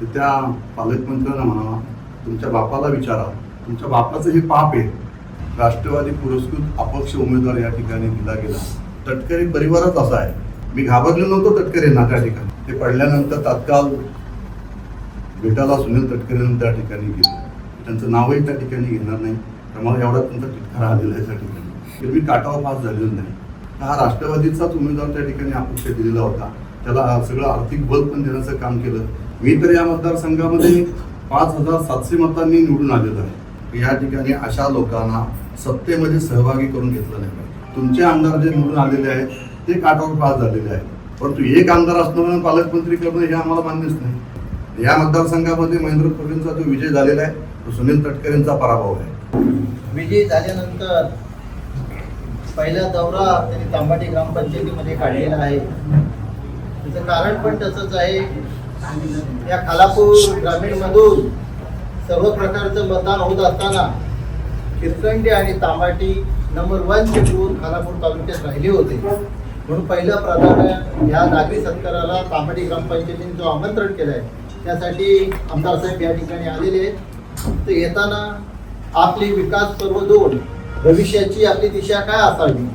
तर त्या पालकमंत्र्यांना म्हणावा तुमच्या बापाला विचारा. तुमच्या बापाचं हे पाप आहे. राष्ट्रवादी पुरस्कृत अपक्ष उमेदवार या ठिकाणी दिला गेला. तटकरी परिवारच असा आहे. मी घाबरलो नव्हतो तटकरेंना त्या ठिकाणी. ते पडल्यानंतर तात्काळ भेटायला सुनील तटकरेंना त्या ठिकाणी गेले. त्यांचं नावही त्या ठिकाणी घेणार नाही. तर मला एवढा तुमचा टिटकारा आलेला आहे त्या ठिकाणी. तर मी काटावर पास झालेलो नाही. तर हा राष्ट्रवादीचाच उमेदवार त्या ठिकाणी अपक्ष दिलेला होता. त्याला सगळं आर्थिक बल पण देण्याचं काम केलं. मी तर या मतदारसंघामध्ये पाच हजार सातशे मतांनी निवडून आलेलो आहे या ठिकाणी अशा लोकांना सत्तेमध्ये सहभागी करून घेतलं नाही पाहिजे. तुमचे आमदार जे निवडून आलेले आहेत ते काटावर पास झालेले आहेत. परंतु एक आमदार असणं पालकमंत्री करणं हे आम्हाला मान्यच नाही. या मतदारसंघामध्ये महेंद्र खोरेंचा जो विजय झालेला आहे तो सुनील तटकरेंचा पराभव आहे. विजय झाल्यानंतर पहिला दौरा त्यांनी तांबाटी ग्रामपंचायतीमध्ये काढलेला आहे. त्याचं कारण पण तसंच आहे. या खालापूर ग्रामीणमधून सर्व प्रकारचं मतदान होत असताना किरकंडे आणि तांबाटी नंबर वनचे बूथ खालापूर तालुक्यात राहिले होते. म्हणून पहिलं प्राधान्य या नागरी सत्काराला तांबाटी ग्रामपंचायतीने जो आमंत्रण केलं आहे त्यासाठी आमदार साहेब या ठिकाणी आलेले आहेत. तर येताना आपली विकास पर्व दोन भविष्याची आपली दिशा काय असावी?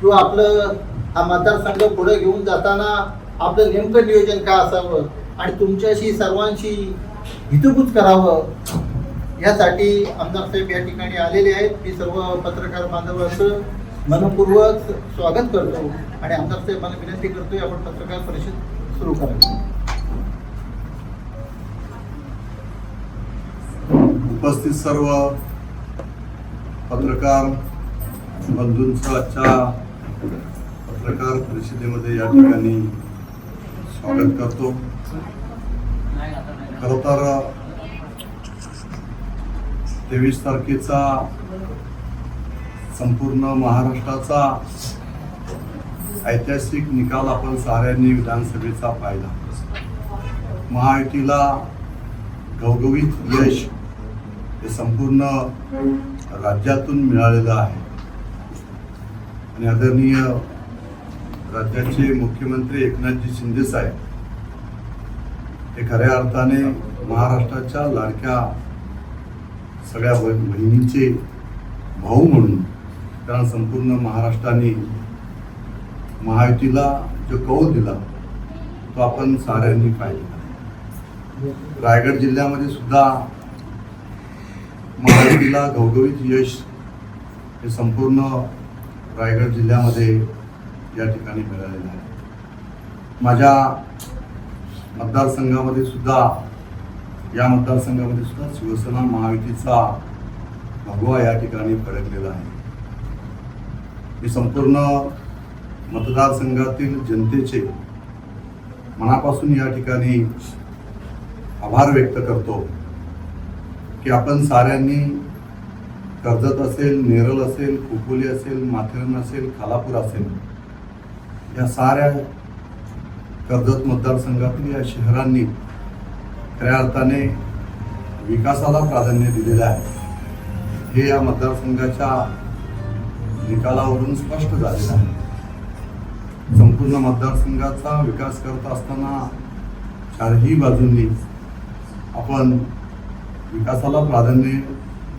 किंवा आपलं हा मतदारसंघ पुढे घेऊन जाताना आपलं नेमकं नियोजन काय असावं? आणि तुमच्याशी सर्वांशी हितगुज करावं यासाठी आमदार साहेब या ठिकाणी आलेले आहेत. मी सर्व पत्रकार बांधवांचं मनपूर्वक स्वागत करतो आणि आमदार साहेबांना विनंती करतोय आपण पत्रकार परिषद सुरू करावी. उपस्थित सर्व पत्रकार बंधूंचं आजच्या पत्रकार परिषदेमध्ये या ठिकाणी स्वागत करतो. खरं तर तेवीस तारखेचा संपूर्ण महाराष्ट्राचा ऐतिहासिक निकाल आपण साऱ्यांनी विधानसभेचा पाहिला. महायुतीला घवघवीत यश हे संपूर्ण राज्यातून मिळालेलं आहे. आणि आदरणीय राज्याचे मुख्यमंत्री एकनाथजी शिंदे साहेब हे खऱ्या अर्थाने महाराष्ट्राच्या लाडक्या सगळ्या बहिणींचे भाऊ म्हणून कारण संपूर्ण महाराष्ट्राने महायुतीला जो कौल दिला तो आपण साऱ्यांनी पाहिला. रायगड जिल्ह्यामध्ये सुद्धा महायुतीला घवघवीत यश हे संपूर्ण रायगड जिल्ह्यामध्ये या ठिकाणी मिळालेलं आहे. माझ्या मतदारसंघामध्ये सुद्धा या मतदारसंघामध्ये सुद्धा शिवसेना महायुतीचा भगवा या ठिकाणी फडकलेला आहे. मी संपूर्ण मतदारसंघातील जनतेचे मनापासून या ठिकाणी आभार व्यक्त करतो की आपण साऱ्यांनी कर्जत असेल नेरल असेल खोपोली असेल माथेरान असेल खालापूर असेल या साऱ्या कर्जत मतदारसंघातील या शहरांनी खऱ्या अर्थाने विकासाला प्राधान्य दिलेलं आहे. हे या मतदारसंघाच्या निकालावरून स्पष्ट झालेलं आहे. संपूर्ण मतदारसंघाचा विकास करत असताना चारही बाजूंनी आपण विकासाला प्राधान्य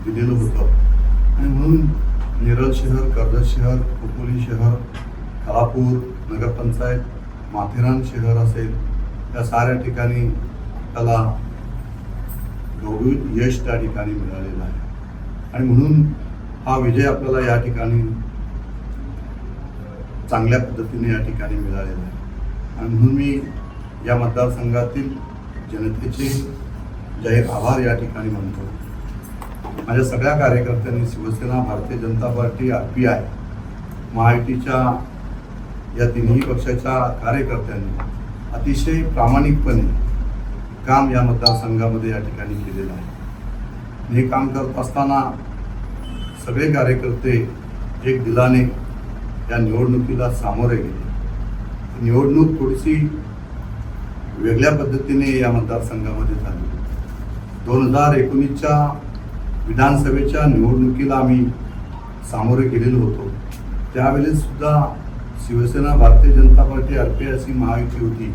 दिलेलं होतं. आणि म्हणून नेरळ शहर कर्जत शहर खोपोली शहर खालापूर नगरपंचायत माथेरान शहर असेल या साऱ्या ठिकाणी त्याला गौरवित यश त्या ठिकाणी मिळालेलं आहे. आणि म्हणून हा विजय आपल्याला या ठिकाणी चांगल्या पद्धतीने या ठिकाणी मिळालेला आहे. आणि म्हणून मी या मतदारसंघातील जनतेचे जाहीर आभार या ठिकाणी म्हणतो माझ्या सगळ्या कार्यकर्त्यांनी Shivsena Bharatiya Janata Party R P I महायुतीच्या या तिन्ही पक्षाच्या कार्यकर्त्यांनी अतिशय प्रामाणिकपणे काम या मतदारसंघामध्ये या ठिकाणी केलेलं आहे. हे काम करत असताना सगळे कार्यकर्ते एक दिलाने या निवडणुकीला सामोरे गेले. निवडणूक थोडीशी वेगळ्या पद्धतीने या मतदारसंघामध्ये झाली. दोन हजार एकोणीसच्या विधानसभेच्या निवडणुकीला आम्ही सामोरे गेलेलो होतो. त्यावेळेस सुद्धा Shiv Sena Bharatiya Janata Party R P अशी महायुती होती.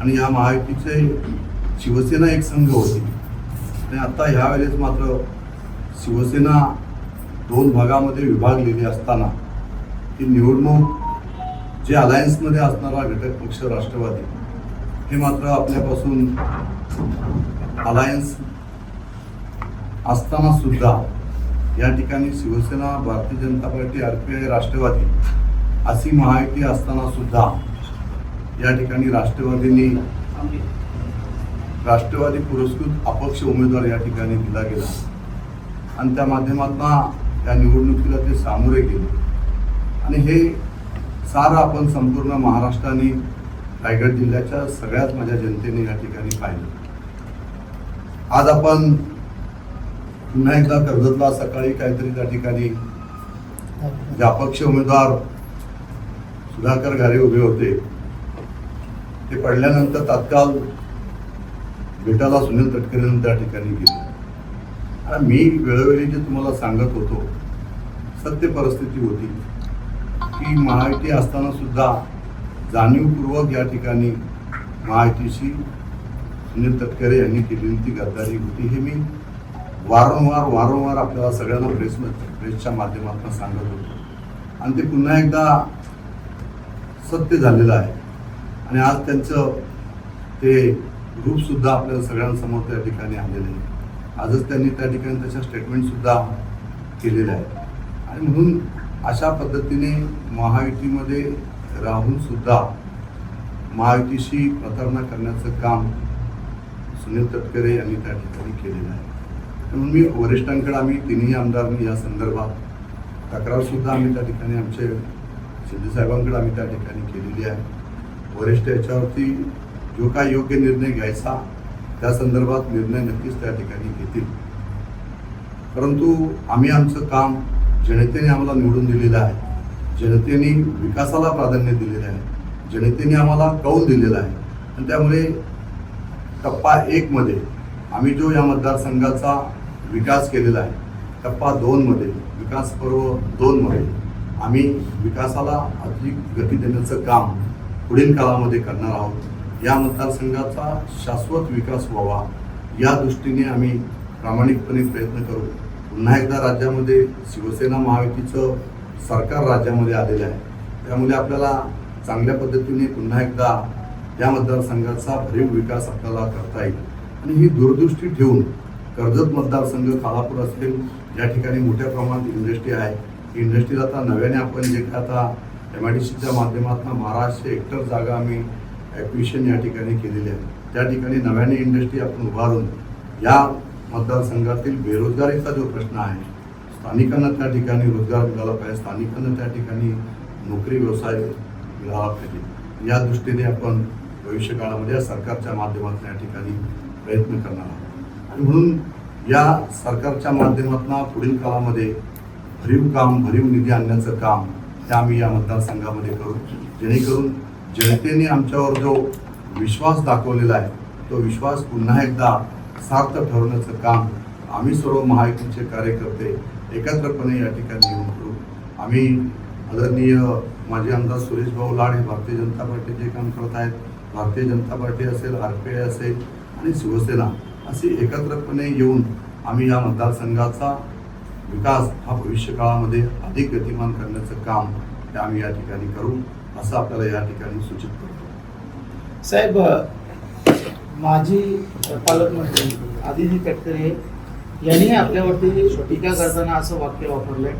आणि या महायुतीचे शिवसेना एक संघ होती. आणि आता ह्या वेळेस मात्र शिवसेना दोन भागामध्ये विभागलेली असताना ही निवडणूक जे अलायन्समध्ये असणारा घटक पक्ष राष्ट्रवादी हे मात्र आपल्यापासून अलायन्स असताना सुद्धा या ठिकाणी Shivsena Bharatiya Janata Party R P I Rashtravadi अशी महायुती असताना सुद्धा या ठिकाणी राष्ट्रवादींनी राष्ट्रवादी पुरस्कृत अपक्ष उमेदवार या ठिकाणी दिला गेला. आणि त्या माध्यमातून या निवडणुकीला ते सामोरे गेले. आणि हे सारं आपण संपूर्ण महाराष्ट्राने रायगड जिल्ह्याच्या सगळ्याच माझ्या जनतेने या ठिकाणी पाहिलं. आज आपण पुन्हा एकदा कर्जतला सकाळी काहीतरी त्या ठिकाणी जे अपक्ष उमेदवार सुधाकर घारे उभे होते. ते पडल्यानंतर तात्काळ भेटायला सुनील तटकरेंना त्या ठिकाणी गेले. आणि मी वेळोवेळी जे तुम्हाला सांगत होतो सत्य परिस्थिती होती. की महायुती असताना सुद्धा जाणीवपूर्वक या ठिकाणी महायुतीशी सुनील तटकरे यांनी केलेली ती गद्दारी होती. हे मी वारंवार वारंवार आपल्याला सगळ्यांना प्रेस प्रेसच्या माध्यमातून सांगत होतो. आणि ते पुन्हा एकदा सत्य झालेलं आहे. आणि आज त्यांचं ते रूपसुद्धा आपल्या सगळ्यांसमोर त्या ठिकाणी आलेलं आहे. आजच त्यांनी त्या ठिकाणी त्याच्या स्टेटमेंटसुद्धा केलेलं आहे आणि म्हणून अशा पद्धतीने महायुतीमध्ये राहूनसुद्धा महायुतीशी प्रतारणा करण्याचं काम सुनील तटकरे यांनी त्या ठिकाणी केलेलं आहे. म्हणून मी वरिष्ठांकडे आम्ही तिन्ही आमदारांनी या संदर्भात तक्रारसुद्धा आम्ही त्या ठिकाणी आमचे शिंदेसाहेबांकडे आम्ही त्या ठिकाणी केलेली आहे. वरिष्ठ याच्यावरती जो काय योग्य निर्णय घ्यायचा त्या संदर्भात निर्णय नक्कीच त्या ठिकाणी घेतील. परंतु आम्ही आमचं काम जनतेने आम्हाला निवडून दिलेलं आहे. जनतेने विकासाला प्राधान्य दिलेलं आहे. जनतेने आम्हाला कौल दिलेला आहे. आणि त्यामुळे टप्पा एकमध्ये आम्ही जो या मतदारसंघाचा विकास केलेला आहे टप्पा दोनमध्ये विकास पर्व दोनमध्ये आम्ही विकासाला अधिक गती देण्याचं काम पुढील काळामध्ये करणार आहोत. या मतदारसंघाचा शाश्वत विकास व्हावा या दृष्टीने आम्ही प्रामाणिकपणे प्रयत्न करू. पुन्हा एकदा राज्यामध्ये शिवसेना महायुतीचं सरकार राज्यामध्ये आलेलं आहे. त्यामुळे आपल्याला चांगल्या पद्धतीने पुन्हा एकदा या मतदारसंघाचा भरीव विकास आपल्याला करता येईल. आणि ही दूरदृष्टी ठेवून कर्जत मतदारसंघ खालापूर असेल या ठिकाणी मोठ्या प्रमाणात इंडस्ट्री आहे इंडस्ट्रीला आता नव्याने आपण जे काय आता एम आय डी सीच्या माध्यमातून महाराष्ट्र हेक्टर जागा आम्ही ॲक्विशन या ठिकाणी केलेली आहे. त्या ठिकाणी नव्याने इंडस्ट्री आपण उभारून या मतदारसंघातील बेरोजगारीचा जो प्रश्न आहे स्थानिकांना त्या ठिकाणी रोजगार मिळाला पाहिजे स्थानिकांना त्या ठिकाणी नोकरी व्यवसाय मिळाला पाहिजे. या दृष्टीने आपण भविष्य काळामध्ये या सरकारच्या माध्यमातून या ठिकाणी प्रयत्न करणार आहोत. आणि म्हणून या सरकारच्या माध्यमातून पुढील काळामध्ये भरीव काम भरीव निधी आणण्याचं काम हे आम्ही या मतदारसंघामध्ये करू. जेणेकरून जनतेने आमच्यावर जो विश्वास दाखवलेला आहे तो विश्वास पुन्हा एकदा सार्थ ठरवण्याचं काम आम्ही सर्व महायुतीचे कार्यकर्ते एकत्रपणे या ठिकाणी येऊन करू. आम्ही आदरणीय माजी आमदार सुरेश भाऊ लाड हे भारतीय जनता पार्टीचे काम करत आहेत भारतीय जनता पार्टी असेल आर पी आय असेल आणि शिवसेना असे एकत्रपणे येऊन आम्ही या मतदारसंघाचा विकास हा भविष्य काळामध्ये अधिक गतिमान करण्याचं काम हे आम्ही या ठिकाणी करू असं आपल्याला या ठिकाणी सूचित करतो. साहेब माजी पालकमंत्री आदिती तटकरे यांनी आपल्यावरती टीका करताना असं वाक्य वापरलंय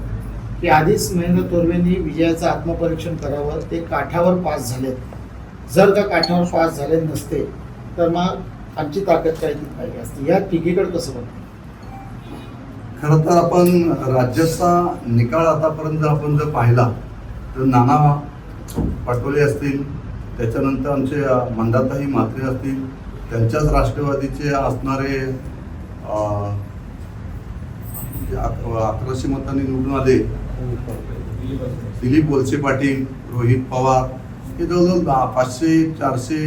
की आधीच महेंद्र तोरवेंनी विजयाचं आत्मपरीक्षण करावं ते काठावर पास झालेत. जर का काठावर पास झाले नसते तर मग आमची ताकद काय पाहिजे असते. या टीकेकडे कसं बघतो खरं तर आपण राज्याचा निकाल आतापर्यंत आपण जर पाहिला तर नाना पटोले असतील त्याच्यानंतर आमचे मंदाताई मात्रे असतील त्यांच्याच राष्ट्रवादीचे असणारे अकराशे मतांनी निवडून आले दिलीप वलसे पाटील रोहित पवार हे जवळजवळ दहा पाचशे चारशे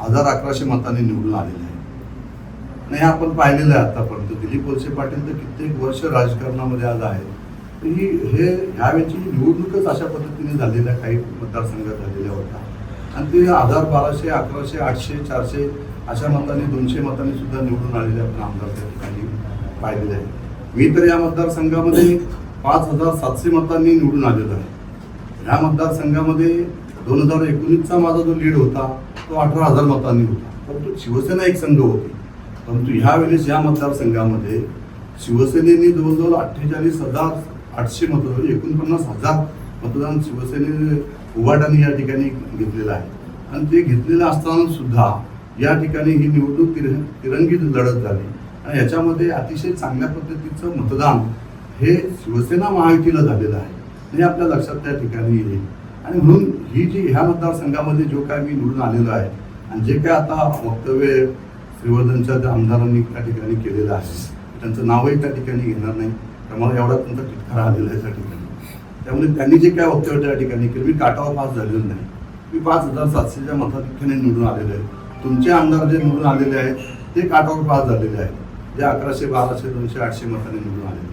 हजार अकराशे मतांनी निवडून आलेले. नाही आपण पाहिलेलं आहे आतापर्यंत. दिलीप वळसे पाटील तर कित्येक वर्ष राजकारणामध्ये आज आहे ही हे ह्यावेळची निवडणूकच अशा पद्धतीने झालेल्या काही मतदारसंघात झालेल्या होत्या. आणि ते हजार बाराशे अकराशे आठशे चारशे अशा मतांनी दोनशे मतांनी सुद्धा निवडून आलेले आपण आमदार त्या ठिकाणी पाहिलेले आहे मी तर या मतदारसंघामध्ये पाच हजार सातशे मतांनी निवडून आलेलो आहे. या मतदारसंघामध्ये दोन हजार एकोणीसचा माझा जो लीड होता तो अठरा हजार मतांनी होता. परंतु शिवसेना एक संघ होती. परंतु ह्या वेळेस या मतदारसंघामध्ये शिवसेनेने जवळजवळ अठ्ठेचाळीस हजार आठशे मतं एकोणपन्नास हजार मतदान शिवसेनेने उभाटाने या ठिकाणी घेतलेलं आहे. आणि ते घेतलेलं असताना सुद्धा या ठिकाणी ही निवडणूक तिर तिरंगीत लढत झाली. आणि याच्यामध्ये अतिशय चांगल्या पद्धतीचं मतदान हे शिवसेना महायुतीला झालेलं आहे. हे आपल्या लक्षात त्या ठिकाणी येईल. आणि म्हणून ही जी ह्या मतदारसंघामध्ये जो काय मी निवडून आलेलो आहे आणि जे काय आता वक्तव्य श्रीवर्धनच्या त्या आमदारांनी त्या ठिकाणी केलेलं आहे त्यांचं नावही त्या ठिकाणी घेणार नाही. तर मला एवढा त्यांचा तिटकारा आलेला आहे त्या ठिकाणी. त्यामुळे त्यांनी जे काय वक्तव्य त्या ठिकाणी केलं मी काटावर पास झालेलो नाही. मी पाच हजार सातशेच्या मताधिक्याने निवडून आलेलो आहे. तुमचे आमदार जे निवडून आलेले आहेत ते काटावर पास झालेले आहेत. जे अकराशे बाराशे दोनशे आठशे मताने निवडून आलेले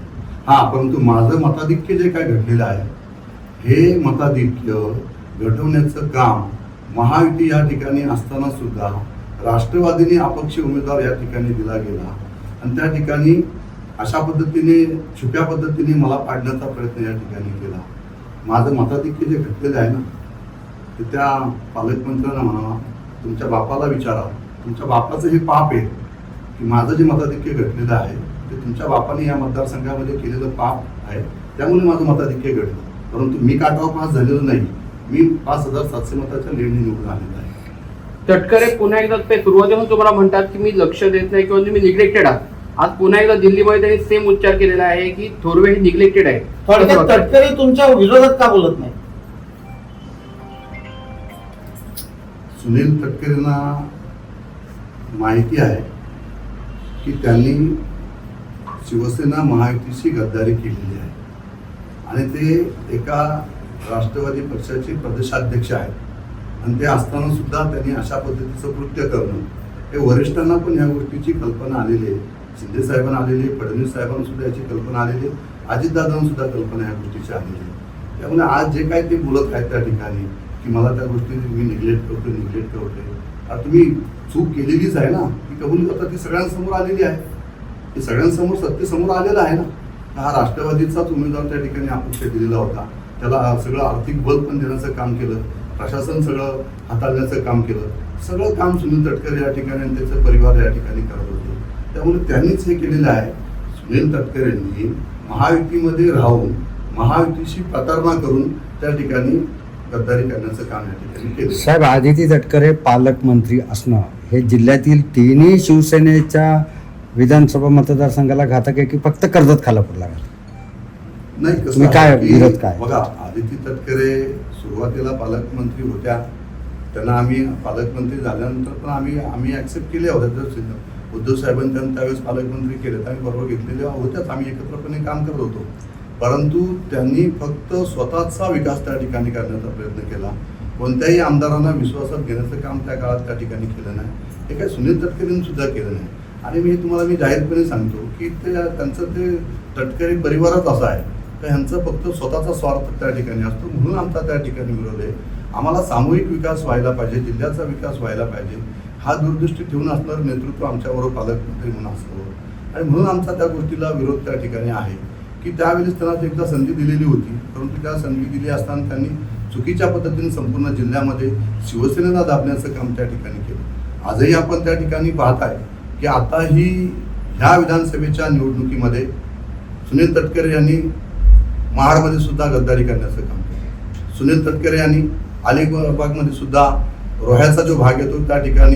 हां परंतु माझं मताधिक्य जे काय घडलेलं आहे हे मताधिक्य घडवण्याचं काम महायुती या ठिकाणी असताना सुद्धा राष्ट्रवादीने अपक्ष उमेदवार या ठिकाणी दिला गेला. आणि त्या ठिकाणी अशा पद्धतीने छुप्या पद्धतीने मला पाडण्याचा प्रयत्न या ठिकाणी केला. माझं मताधिक्य जे घटलेलं आहे ना ते त्या पालकमंत्र्यांना म्हणा तुमच्या बापाला विचारा. तुमच्या बापाचं हे पाप आहे की माझं जे मताधिक्य घटलेलं आहे ते तुमच्या बापाने या मतदारसंघामध्ये केलेलं पाप आहे त्यामुळे माझं मताधिक्य घडलं. परंतु मी काटावर पास झालेलो नाही. मी पाच हजार सातशे मताच्या लेणी निवडून आलेलं आहे. तटकरे पुन्हा एकदा ते सुरुवातीपासून तुम्हाला म्हणतात की मी लक्ष देत नाही किंवा तुम्ही निग्लेक्टेड आहात. आज पुन्हा एकदा दिल्लीमध्ये त्यांनी सेम उच्चार केलेला आहे की थोरवे हे निग्लेक्टेड आहे थोडक्यात तटकरे तुमच्या विरोधात का बोलत नाही सुनील तटकरेंना माहिती आहे की त्यांनी शिवसेना महायुतीशी गद्दारी केलेली आहे. आणि ते एका राष्ट्रवादी पक्षाचे प्रदेशाध्यक्ष आहेत. आणि ते असताना सुद्धा त्यांनी अशा पद्धतीचं कृत्य करणं. हे वरिष्ठांना पण ह्या गोष्टीची कल्पना आलेली आहे. शिंदे साहेबांना आलेली आहे फडणवीस साहेबांना सुद्धा याची कल्पना आलेली आहे. अजितदादांना सुद्धा कल्पना या गोष्टीची आलेली आहे. त्यामुळे आज जे काय ते बोलत आहेत त्या ठिकाणी की मला त्या गोष्टी मी निग्लेक्ट करतो निग्लेक्ट करतोय. आता तुम्ही चूक केलेलीच आहे ना ती कबूल करता ती सगळ्यांसमोर आलेली आहे. ती सगळ्यांसमोर सत्य समोर आलेलं आहे ना. हा राष्ट्रवादीचाच उमेदवार त्या ठिकाणी अपेक्षा दिलेला होता. त्याला सगळं आर्थिक बल पण देण्याचं काम केलं. प्रशासन सगळं हाताळण्याचं काम केलं. सगळं काम सुनील तटकरे या ठिकाणी आणि त्याचा परिवार या ठिकाणी करत होते. त्यामुळे त्यांनीच हे केलेलं आहे. सुनील तटकरेंनी महायुतीमध्ये राहून महायुतीशी प्रतारणा करून त्या ठिकाणी गद्दारी करण्याचं काम या ठिकाणी केलं साहेब आदिती तटकरे पालकमंत्री असणं हे जिल्ह्यातील तिन्ही शिवसेनेच्या विधानसभा मतदारसंघाला घातक आहे की फक्त कर्जत खालापूरला घातक? नाही काय विरोध काय? बघा आदिती तटकरे सुरुवातीला पालकमंत्री होत्या. त्यांना आम्ही पालकमंत्री झाल्यानंतर पण आम्ही आम्ही ॲक्सेप्ट केले होते जर उद्धव साहेबांनी त्यांना त्यावेळेस पालकमंत्री केले आम्ही बरोबर घेतलेल्या होत्याच आम्ही एकत्रपणे काम करत होतो. परंतु त्यांनी फक्त स्वतःचा विकास त्या ठिकाणी करण्याचा प्रयत्न केला. कोणत्याही आमदारांना विश्वासात घेण्याचं काम त्या काळात त्या ठिकाणी केलं नाही. हे काही सुनील तटकरेंनी सुद्धा केलं नाही. आणि मी तुम्हाला मी जाहीरपणे सांगतो की ते त्यांचं ते तटकरी परिवारच असा आहे. तर ह्यांचं फक्त स्वतःचा स्वार्थ त्या ठिकाणी असतो. म्हणून आमचा त्या ठिकाणी विरोध आहे. आम्हाला सामूहिक विकास व्हायला पाहिजे जिल्ह्याचा विकास व्हायला पाहिजे हा दूरदृष्टी ठेवून असणारं नेतृत्व आमच्याबरोबर पालकमंत्री म्हणून असतं. आणि म्हणून आमचा त्या गोष्टीला विरोध त्या ठिकाणी आहे. की त्यावेळेस त्यांना एकदा संधी दिलेली होती परंतु त्या संधी दिली असताना त्यांनी चुकीच्या पद्धतीने संपूर्ण जिल्ह्यामध्ये शिवसेनेला दाबण्याचं काम त्या ठिकाणी केलं. आजही आपण त्या ठिकाणी पाहताय की आताही ह्या विधानसभेच्या निवडणुकीमध्ये सुनील तटकरे यांनी महाडमध्ये सुद्धा गद्दारी करण्याचं काम केलं. सुनील तटकरे यांनी अलिबागमध्ये सुद्धा रोह्याचा जो भाग येतो त्या ठिकाणी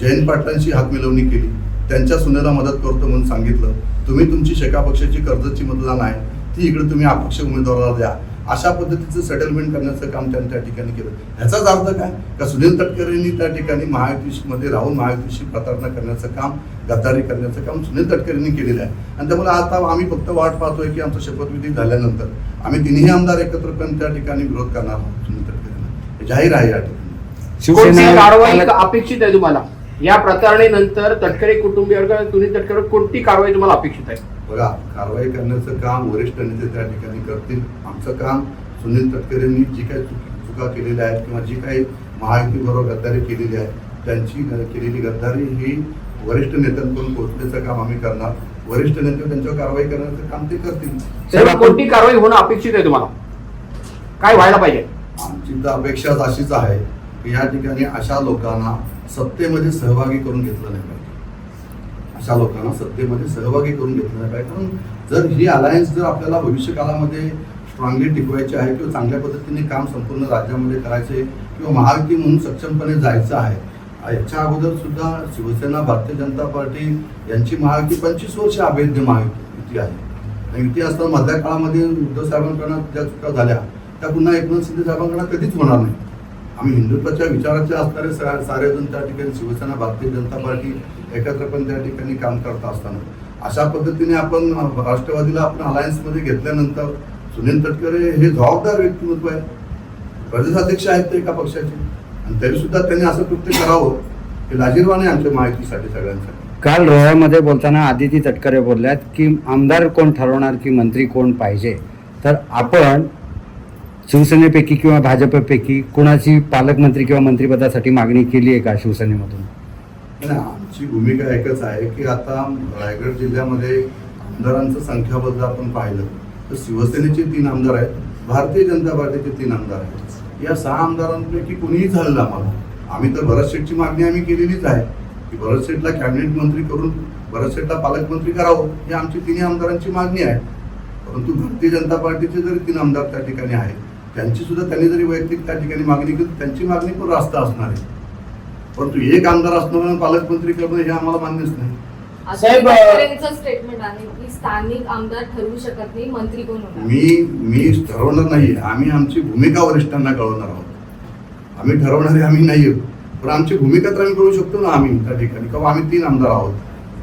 जयंत पाटलांशी हातमिळवणी केली. त्यांच्या सुनेला मदत करतो म्हणून सांगितलं. तुम्ही तुमची शेका पक्षाची कर्जतची मतदान आहे. ती इकडे तुम्ही अपक्ष उमेदवाराला द्या. अशा पद्धतीचं सेटलमेंट करण्याचं काम त्यांनी त्या ठिकाणी केलं. ह्याचाच अर्थ काय? का सुनील तटकरेंनी त्या ठिकाणी महायुतीमध्ये राहून महायुतीशी प्रतारणा करण्याचं काम गद्दारी करण्याचं काम सुनील तटकरेंनी केलेलं आहे. आणि त्यामुळे आता आम्ही फक्त वाट पाहतोय की आमचा शपथविधी झाल्यानंतर आम्ही तिन्ही आमदार एकत्रपणे त्या ठिकाणी विरोध करणार आहोत सुनील तटकरेंना. हे जाहीर आहे या ठिकाणी. कोणती कारवाई अपेक्षित आहे तुम्हाला? या प्रतारणेनंतर तटकरे कुटुंबियांवर सुनील तटकरे कोणती कारवाई तुम्हाला अपेक्षित आहे? बघा कारवाई करण्याचं काम वरिष्ठ नेते त्या ठिकाणी करतील. आमचं काम सुनील तटकरेंनी जी काही चुकी केलेल्या आहेत किंवा जी काही महायुतीबरोबर गद्दारी केलेली आहे त्यांची केलेली गद्दारी ही वरिष्ठ नेत्यांकडून पोहोचण्याचं काम आम्ही करणार. वरिष्ठ नेते त्यांच्यावर कारवाई करण्याचं काम ते करतील. कोणती कारवाई होणं अपेक्षित आहे तुम्हाला? काय व्हायला पाहिजे? आमची तर अपेक्षा अशीच आहे की या ठिकाणी अशा लोकांना सत्तेमध्ये सहभागी करून घेतलं नाही अशा लोकांना सत्तेमध्ये सहभागी करून घेतलं नाही पाहिजे कारण जर ही अलायन्स जर आपल्याला भविष्यकाळामध्ये स्ट्रॉंगली टिकवायची आहे किंवा चांगल्या पद्धतीने काम संपूर्ण राज्यामध्ये करायचे किंवा महायुती म्हणून सक्षमपणे जायचं आहे याच्या अगोदर सुद्धा शिवसेना भारतीय जनता पार्टी यांची महायुती पंचवीस वर्ष अभेद्य महायुती आहे. आणि युती असताना मधल्या काळामध्ये उद्धव साहेबांकडनं ज्या चुका झाल्या त्या पुन्हा एकनाथ शिंदे साहेबांकडनं कधीच होणार नाही आम्ही हिंदुत्वाच्या विचाराचे असणारे सा- सारेजण त्या ठिकाणी शिवसेना भारतीय जनता पार्टी एकत्र पण त्या ठिकाणी काम करत असताना. अशा पद्धतीने आपण राष्ट्रवादीला आपण अलायन्समध्ये घेतल्यानंतर सुनील तटकरे हे जबाबदार व्यक्तिमत्व आहे. प्रदेशाध्यक्ष आहेत ते एका पक्षाचे. आणि तरीसुद्धा त्यांनी असं कृत्य करावं हे लाजीरवाने आमच्या माहितीसाठी सगळ्यांसाठी. काल रोह्यामध्ये बोलताना आदिती तटकरे बोलल्यात की आमदार कोण ठरवणार की मंत्री कोण पाहिजे? तर आपण शिवसेनेपैकी किंवा भाजपपैकी कोणाची पालकमंत्री किंवा मंत्रिपदासाठी मागणी केली आहे का शिवसेनेमधून? आमची भूमिका एकच आहे की आता रायगड जिल्ह्यामध्ये आमदारांचं संख्याबद्दल आपण पाहिलं तर शिवसेनेचे तीन आमदार आहेत भारतीय जनता पार्टीचे तीन आमदार आहेत. या सहा आमदारांपैकी कोणीही झालं आम्हाला. आम्ही तर भरत शेठची मागणी आम्ही केलेलीच आहे की भरत शेठला कॅबिनेट मंत्री करून भरत शेठला पालकमंत्री करावं ही आमची तिन्ही आमदारांची मागणी आहे. परंतु भारतीय जनता पार्टीचे जरी तीन आमदार त्या ठिकाणी आहेत त्यांची सुद्धा त्यांनी जरी वैयक्तिक त्या ठिकाणी मागणी केली त्यांची मागणी पण रास्त असणार आहे. परंतु एक आमदार असणं पालकमंत्री करणं हे आम्हाला मान्यच नाही. स्टेटमेंट आहे की स्थानिक आमदार ठरवू शकत नाही मंत्री कोण होणार? मी मी ठरवणार नाही आम्ही आमची भूमिका वरिष्ठांना कळवणार आहोत. आम्ही ठरवणारे आम्ही नाही आहोत. पण आमची भूमिका तर आम्ही कळू शकतो ना आम्ही त्या ठिकाणी किंवा आम्ही तीन आमदार आहोत.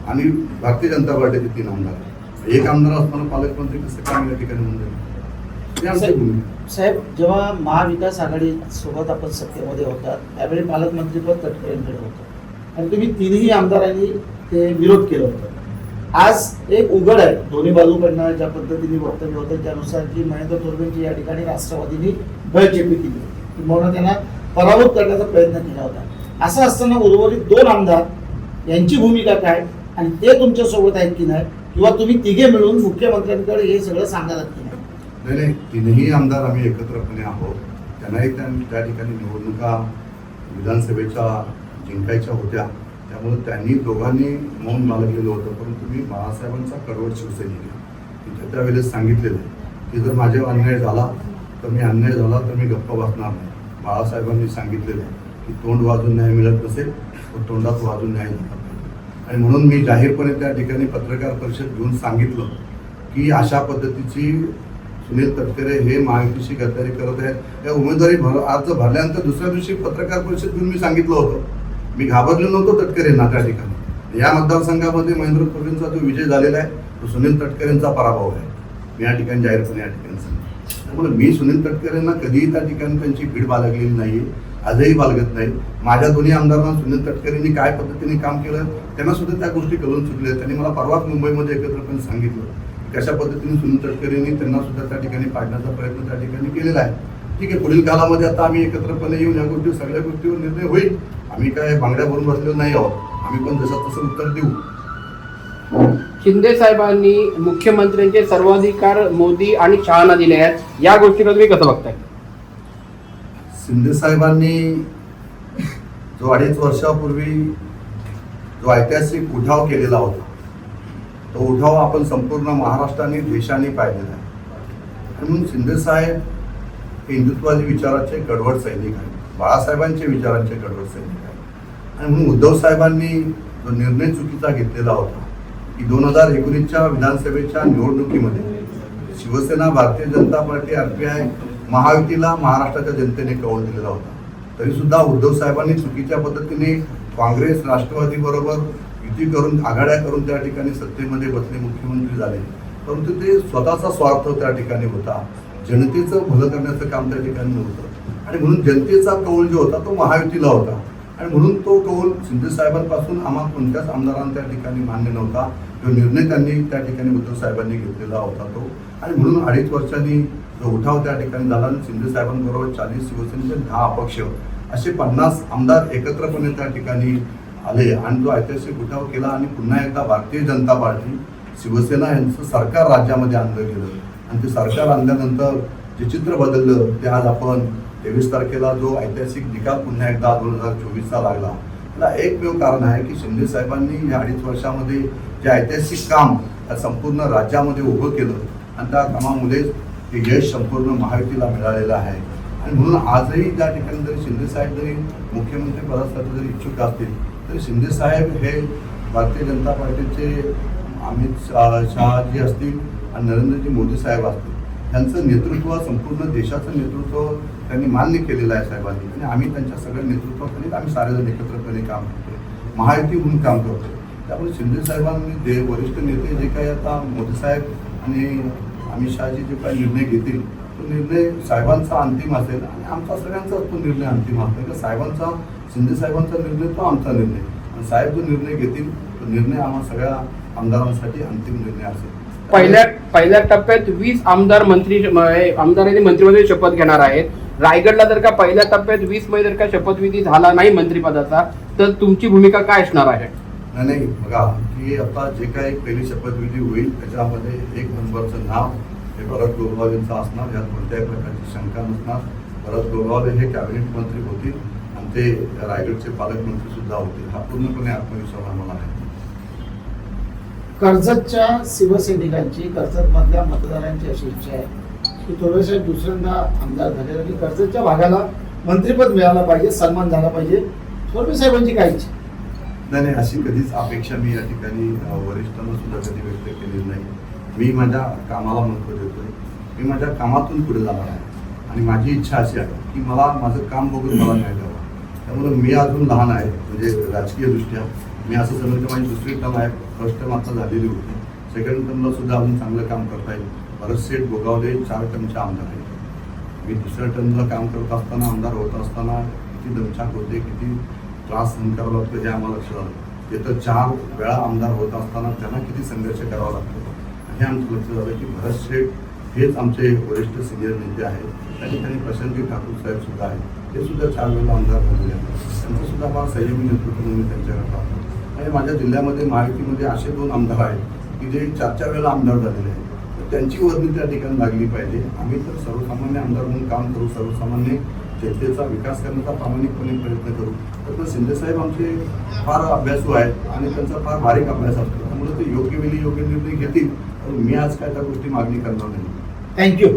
आणि भारतीय जनता पार्टीचे तीन आमदार आहेत. एक आमदार असताना पालकमंत्री कसं आम्ही त्या ठिकाणी होऊन जाईल? ही साहेब जेव्हा महाविकास आघाडी सोबत आपण सत्तेमध्ये होता त्यावेळी पालकमंत्रीपद पण होतं. आणि तुम्ही तिन्ही आमदारांनी ते विरोध केला होता. आज एक उघड आहे. दोन्ही बाजूकडनं ज्या पद्धतीने वक्तव्य होतं त्यानुसार की महेंद्र तोरवेंची या ठिकाणी राष्ट्रवादीने गळचेपी केली होती. किंवा त्यांना पराभूत करण्याचा प्रयत्न केला होता. असं असताना उर्वरित दोन आमदार यांची भूमिका काय आणि ते तुमच्यासोबत आहेत की नाही किंवा तुम्ही तिघे मिळून मुख्यमंत्र्यांकडे हे सगळं सांगायला की नाही नाही. तीनही आमदार आम्ही एकत्रपणे आहोत. त्यांनाही त्या त्या ठिकाणी निवडणुका विधानसभेच्या जिंकायच्या होत्या. त्यामुळे त्यांनी दोघांनी मौन बाळगलेलं होतं. परंतु मी बाळासाहेबांचा कडवट शिवसैनिक तिथे त्यावेळेस सांगितलेलं आहे की जर माझ्यावर अन्याय झाला तर मी अन्याय झाला तर मी गप्प बसणार नाही. बाळासाहेबांनी सांगितलेलं आहे की तोंड वाजून न्याय मिळत नसेल तर तोंडात वाजून न्याय झाला आणि म्हणून मी जाहीरपणे त्या ठिकाणी पत्रकार परिषद घेऊन सांगितलं की अशा पद्धतीची सुनील तटकरे हे महायुतीशी गद्दारी करत आहेत. या उमेदवारी भर अर्ज भरल्यानंतर दुसऱ्या दिवशी पत्रकार परिषद घेऊन मी सांगितलं होतं. मी घाबरलेलो नव्हतो तटकरेंना त्या ठिकाणी. या मतदारसंघामध्ये महेंद्र तोरेंचा जो विजय झालेला आहे तो सुनील तटकरेंचा पराभव आहे. मी या ठिकाणी जाहीरपणे या ठिकाणी सांगितलं त्यामुळे मी सुनील तटकरेंना कधीही त्या ठिकाणी त्यांची भीड बाळगलेली नाही आजही बालगत नाही. माझ्या दोन्ही आमदारांना सुनील तटकरेंनी काय पद्धतीने काम केलं त्यांना सुद्धा त्या गोष्टी कळून चुकल्या त्यांनी मला परवाच मुंबईमध्ये एकत्रपणे सांगितलं. कशा पद्धतीने सुनील तटकरेंनी त्यांना सुद्धा त्या ठिकाणी पाडण्याचा प्रयत्न त्या ठिकाणी केलेला आहे. ठीक आहे पुढील काळामध्ये आता आम्ही एकत्रपणे येऊन या गोष्टी सगळ्या गोष्टीवर निर्णय होईल. आम्ही काय बांगड्या भरून बसलेलो नाही आहोत. आम्ही पण जसं तसं उत्तर देऊ. शिंदे साहेबांनी मुख्यमंत्र्यांचे सर्वाधिकार मोदी आणि शहाना दिले आहेत. या गोष्टीकडे तुम्ही कसं बघताय? शिंदे साहेबांनी जो अडीच वर्षापूर्वी जो ऐतिहासिक उठाव केलेला होता तो उठाव आपण संपूर्ण महाराष्ट्राने देशाने पाहिलेला आहे. म्हणून शिंदे साहेब हे हिंदुत्वादी विचाराचे कडवट सैनिक आहेत. बाळासाहेबांचे विचारांचे कडवट सैनिक आहेत. आणि म्हणून उद्धव साहेबांनी जो निर्णय चुकीचा घेतलेला होता की दोन हजार एकोणीसच्या विधानसभेच्या निवडणुकीमध्ये Shivsena Bharatiya Janata Party R P I महायुतीला महाराष्ट्राच्या जनतेने कौल दिलेला होता. तरीसुद्धा उद्धव साहेबांनी चुकीच्या पद्धतीने काँग्रेस राष्ट्रवादीबरोबर युती करून आघाड्या करून त्या ठिकाणी सत्तेमध्ये बसले मुख्यमंत्री झाले. परंतु ते स्वतःचा स्वार्थ त्या ठिकाणी होता. जनतेचं भलं करण्याचं काम त्या ठिकाणी नव्हतं. आणि म्हणून जनतेचा कौल जो होता तो महायुतीला होता. आणि म्हणून तो कौल शिंदे साहेबांपासून आम्हाला कोणत्याच आमदारांना त्या ठिकाणी मान्य नव्हता. जो निर्णय त्यांनी त्या ठिकाणी उद्धव साहेबांनी घेतलेला होता तो. आणि म्हणून अडीच वर्षांनी जो उठाव त्या ठिकाणी झाला आणि शिंदे साहेबांबरोबर चाळीस शिवसेनेचे दहा अपक्ष असे पन्नास आमदार एकत्रपणे त्या ठिकाणी आले. आणि जो ऐतिहासिक उठाव केला आणि पुन्हा एकदा भारतीय जनता पार्टी शिवसेना यांचं सरकार राज्यामध्ये आणलं गेलं. आणि ते सरकार आणल्यानंतर जे चित्र बदललं ते आज आपण तेवीस तारखेला जो ऐतिहासिक निकाल पुन्हा एकदा दोन हजार चोवीसचा लागला. त्याला एकमेव कारण आहे की शिंदे साहेबांनी या अडीच वर्षामध्ये जे ऐतिहासिक काम या संपूर्ण राज्यामध्ये उभं केलं. आणि त्या कामामुळेच हे यश संपूर्ण महायुतीला मिळालेलं आहे. आणि म्हणून आजही त्या ठिकाणी जरी शिंदे साहेब जरी मुख्यमंत्री पदासाठी जरी इच्छुक असतील तर शिंदे साहेब हे भारतीय जनता पार्टीचे अमित शहा शहाजी असतील आणि नरेंद्रजी मोदी साहेब असतील त्यांचं नेतृत्व संपूर्ण देशाचं नेतृत्व त्यांनी मान्य केलेलं आहे साहेबांनी. आणि आम्ही त्यांच्या सगळ्या नेतृत्वाखाली आम्ही सारेजण एकत्रपणे काम करतो महायुती म्हणून काम करतो त्यामुळे शिंदे साहेबांनी जे वरिष्ठ नेते जे काही आता मोदी साहेब आणि अमित शहाजी जे काही निर्णय घेतील निर्णय साहेबांचा अंतिम असेल आणि आमचा सगळ्यांचाच तो निर्णय अंतिम असेल. का साहेबांचा शिंदे साहेबांचा निर्णय तो आमचा निर्णय. आणि साहेब जो निर्णय घेतील तो निर्णय आम्हा सगळ्या आमदारांसाठी अंतिम निर्णय असेल. पहिल्या पहिल्या टप्प्यात वीस आमदार मंत्री हे आमदारांनी मंत्रिपदाची शपथ घेणार आहेत. रायगडला जर का पहिल्या टप्प्यात वीसमध्ये जर का शपथविधी झाला नाही मंत्रिपदाचा तर तुमची भूमिका काय असणार आहे? नाही नाही बघा की आता जे काही पहिली शपथविधी होईल त्याच्यामध्ये एक नंबरचं नाव हे भरत गोगावलेंचं असणार यात कोणत्याही प्रकारची शंका नसणार. भरत गोगावले हे कॅबिनेट मंत्री होतील आणि ते रायगडचे पालकमंत्री सुद्धा होतील. हा पूर्णपणे आत्मविश्वास आम्हाला आहे. कर्जतच्या शिवसैनिकांची कर्जत मधल्या मतदारांची अशी इच्छा आहे की थोडेसे दुसऱ्यांदा आमदार झाले आणि कर्जतच्या भागाला मंत्रिपद मिळालं पाहिजे सन्मान झाला पाहिजे. थोरवे साहेबांची काय इच्छा? नाही नाही अशी कधीच अपेक्षा मी या ठिकाणी वरिष्ठांना सुद्धा कधी व्यक्त केलेली नाही. मी माझ्या कामाला महत्त्व आहे मी माझ्या कामातून पुढे जाणार आहे. आणि माझी इच्छा अशी आहे की मला माझं काम बघून मला न्याय द्यावा त्यामुळे मी अजून लहान आहे म्हणजे राजकीयदृष्ट्या मी असं समजतो माझी दुसरी टर्म आहे फर्स्ट टर्म आता झालेली होती. सेकंड टर्मला सुद्धा अजून चांगलं काम करता येईल. परत सेट गोगावले चार टर्मचे आमदार आहेत. मी दुसऱ्या टर्मला काम करत असताना आमदार होत असताना किती दमछाक होते किती त्रास सहन करावा लागतो हे आम्हाला लक्षात आलं. तर चार वेळा आमदार होत असताना त्यांना किती संघर्ष करावा लागतो. हे आमचं लक्ष झालं की भरत शेठ हेच आमचे वरिष्ठ सिनियर नेते आहेत. त्या ठिकाणी प्रशांतजी ठाकूर साहेब सुद्धा आहेत. ते सुद्धा चार वेळा आमदार झालेले आहेत. त्यांचं सुद्धा फार संयमी नेतृत्व म्हणून मी त्यांच्याकडे पाहतो आणि माझ्या जिल्ह्यामध्ये महायुतीमध्ये असे दोन आमदार आहेत की जे चार चार वेळेला आमदार झालेले आहेत. तर त्यांची वर्णी त्या ठिकाणी लागली पाहिजे. आम्ही तर सर्वसामान्य आमदार म्हणून काम करू सर्वसामान्य जनतेचा विकास करण्याचा प्रामाणिकपणे प्रयत्न करू. तर मग शिंदेसाहेब आमचे फार अभ्यासू आहेत आणि त्यांचा फार बारीक अभ्यास असतो. त्यामुळे ते योग्य वेळी योग्य निर्णय घेतील. तर मी आज काय त्या गोष्टी मागणी करणार नाही. थँक्यू